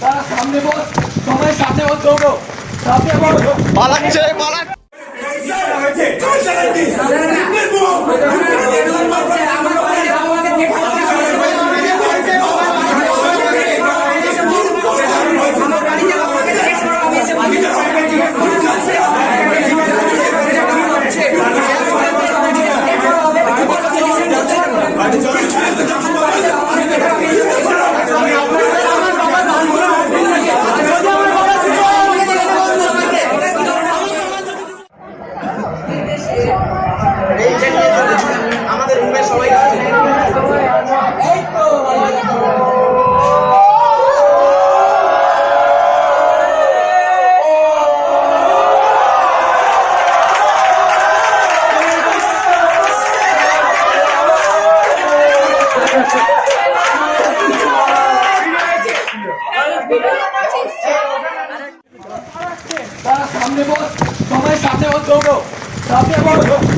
তারা সামনে বস সবাই সাথে বস দৌড়ো সামনে বস পালাচ্ছে পালাচ্ছে আমাদের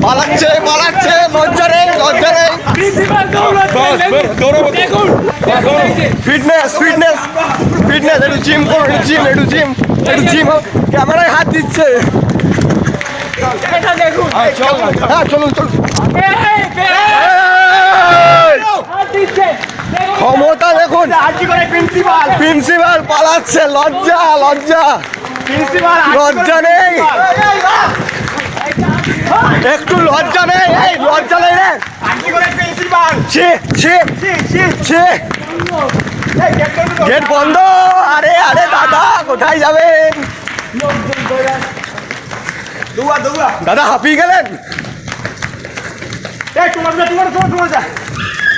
পালাচ্ছে পালাচ্ছে লজ্জা নেই লজ্জা নেই। ফিটনেস ফিটনেস ফিটনেস একটু জিম করো একটু জিম একটু জিম একটু জিম ক্যামেরায় হাত দিচ্ছে। হ্যাঁ চলুন চলুন! ক্ষমতা দেখুন। প্রিন্সিপাল প্রিন্সিপাল পালাচ্ছে লজ্জা লজ্জা। লজ্জা নেই। একটু লজ্জা নেই এই লজ্জা নেই রে। গেট বন্ধ আরে আরে দাদা কোথায় যাবেন? দাদা হাঁপিয়ে গেলেন।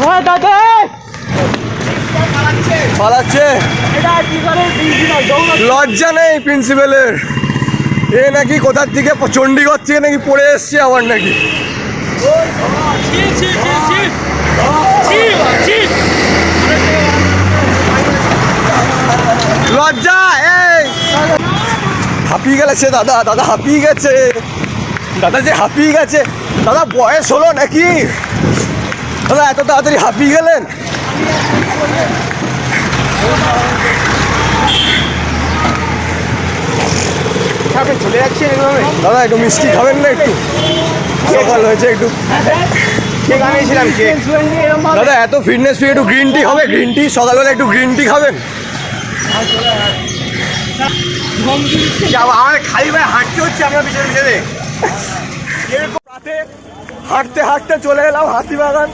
হ্যাঁ দাদা। পালাচ্ছে। লজ্জা নেই প্রিন্সিপালের এ নাকি কোথার থেকে চণ্ডীগড় থেকে নাকি পড়ে এসছে আবার নাকি? লজ্জা এই! হাঁপিয়ে গেছে দাদা দাদা হাঁপিয়ে গেছে। দাদা যে হাঁপিয়ে গেছে দাদা বয়স হলো নাকি? দাদা এত তাড়াতাড়ি হাঁপিয়ে গেলেন? চলে যাচ্ছে এভাবে দাদা একটু মিষ্টি খাবেন না একটু? সকাল হয়েছে একটু। কেক আনিয়েছিলাম কেক দাদা এত ফিটনেস ফি একটু গ্রিন টি হবে? গ্রিন টি সকালবেলা একটু গ্রিন টি খাবেন? যাব আমার খালি ভাই হাঁটতে হচ্ছে আমরা পিছনে পিছনে। রাতে হাঁটতে হাঁটতে চলে এলাম হাতিবাগান।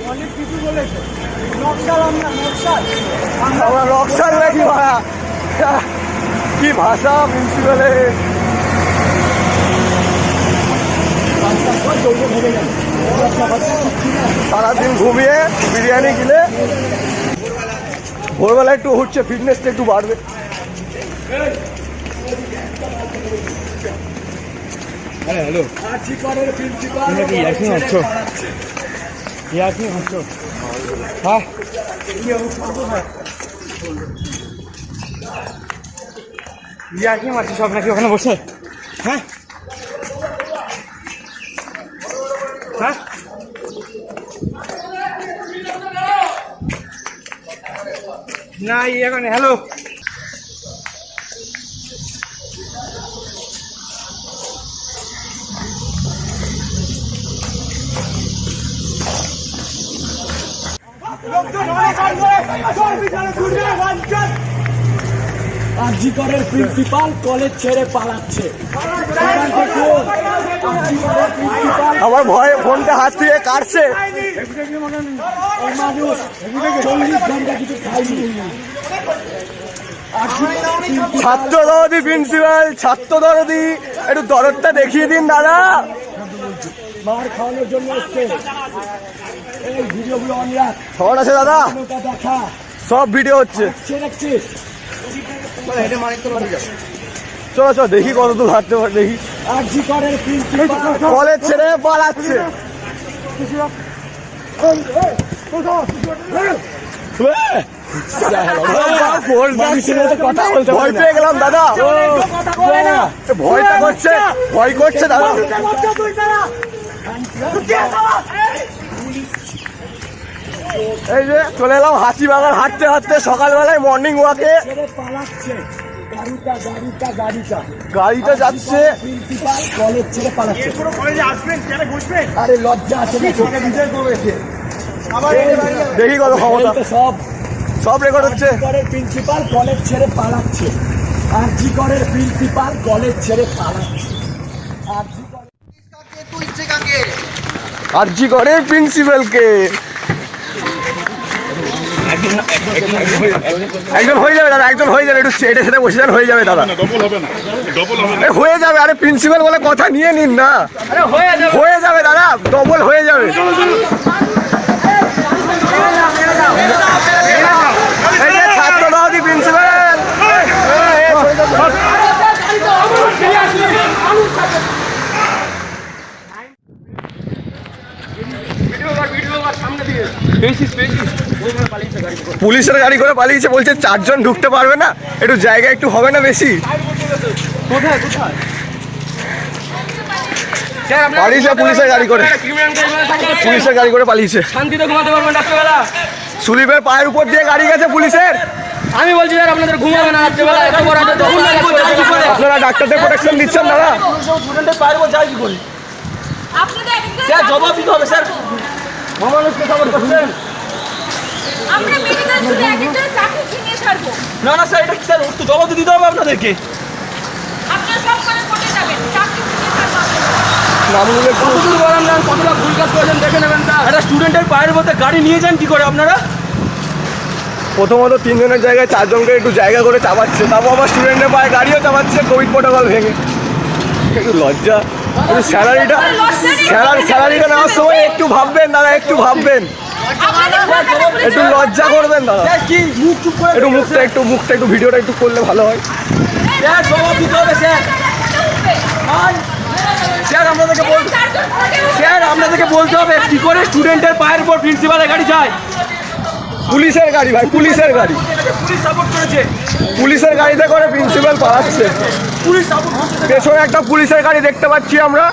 আমরা রকসার নাকি ভাড়া। কি ভাষা প্রিন্সিপালে। সারাদিন ঘুমিয়ে বিরিয়ানি কিনে ভোরবেলা একটু উঠছে ফিটনেসটা একটু বাড়বে। হ্যাঁ ইয়ার্কি মারছি সব নাকি ওখানে বসে? হ্যাঁ। হ্যাঁ। না ই এখন হ্যালো। আজিকরের প্রিন্সিপাল কলেজ ছেড়ে পালাচ্ছে। আমার ভয়ে ফোনটা হাত থেকে কাটছে। মানুষ চল্লিশ ঘণ্টা কিছু খাইনি। ছাত্র দরদি প্রিন্সিপাল ছাত্র দরদি একটু দরদটা দেখিয়ে দিন দাদা। মার খাওয়ানোর জন্য খবর আছে দাদা? সব ভিডিও হচ্ছে। চলো চলো দেখি কত দূর হাঁটতে পারে দেখি। কলেজ ছেড়ে পালাচ্ছে। ভয় পেয়ে গেলাম দাদা। ভয়টা করছে ভয় করছে দাদা। এই যে চলে এলাম হাসি বাগান হাঁটতে হাঁটতে সকালবেলায় মর্নিং ওয়াকে গাড়িটা যাচ্ছে। কলেজ ছেড়ে পালাচ্ছে আরে লজ্জা আছে দেখি কত ক্ষমতা। সব সব রেকর্ড হচ্ছে। প্রিন্সিপাল কলেজ ছেড়ে পালাচ্ছে আর জি করের প্রিন্সিপাল কলেজ ছেড়ে পালাচ্ছে আর জি করে প্রিন্সিপালকে একজন হয়ে যাবে দাদা একজন হয়ে যাবে। একটু স্টেটে সেটা বসে যান হয়ে যাবে দাদা। ডবল হবে না ডবল হবে না। এ, হয়ে যাবে আরে প্রিন্সিপাল বলে কথা নিয়ে নিন না। হয়ে যাবে। দাদা ডবল হয়ে যাবে এই যে ছাত্র দাদি প্রিন্সিপাল পুলিশের গাড়ি করে পালিয়েছে বলছে চারজন ঢুকতে পারবে না একটু জায়গা একটু হবে না বেশি? পালিয়েছে পুলিশের গাড়ি করে। পুলিশের গাড়ি করে পালিয়েছে। শান্তিতে ঘুমাতে পারবেন রাত্রেবেলা। সুদীপের পায়ের উপর দিয়ে গাড়ি গেছে পুলিশের? আমি বলছি স্যার আপনাদের ঘুমাবে না রাত্রেবেলা এত বড় একটা দখল কাজ করেছে কি করে? আপনারা ডাক্তারদের প্রোটেকশন দিচ্ছেন দাদা। স্টুডেন্টের পায়ের উপর যায় কি করে? স্যার জবাব দিতে হবে স্যার। মহামানুষকে খবর করছেন না না স্যার এটা স্যার? একটু জবাব তো দিতে হবে আপনাদেরকে। কতদূর বলেন না কতটা ভুল কাজ করেছেন দেখে নেবেন স্যার। একটা স্টুডেন্টের পায়ের দিয়ে গাড়ি নিয়ে যান কি করে আপনারা? প্রথমত তিনজনের জায়গায় চারজনকে একটু জায়গা করে চাপাচ্ছে। তারপর আবার স্টুডেন্টের পায়ে গাড়িও চাপাচ্ছে কোভিড প্রোটোকল ভেঙে। একটু লজ্জা। স্যালারিটা স্যালারি স্যালারিটা নেওয়ার সময় একটু ভাববেন দাদা একটু ভাববেন। একটু লজ্জা করবেন দাদা। কি মুখ চুপ করে একটু মুখটা একটু মুখটা একটু ভিডিওটা একটু করলে ভালো হয়। Sir sir. স্যার আপনাদেরকে। স্যার বলতে হবে কি করে স্টুডেন্টের পায়ের উপর প্রিন্সিপালের গাড়ি যায়? পুলিশের গাড়ি ভাই পুলিশের গাড়ি। পুলিশ সাপোর্ট করেছে। পুলিশের গাড়িতে করে প্রিন্সিপাল পালাচ্ছে। পুলিশ সাপোর্ট পেছনে একটা পুলিশের গাড়ি দেখতে পাচ্ছি আমরা।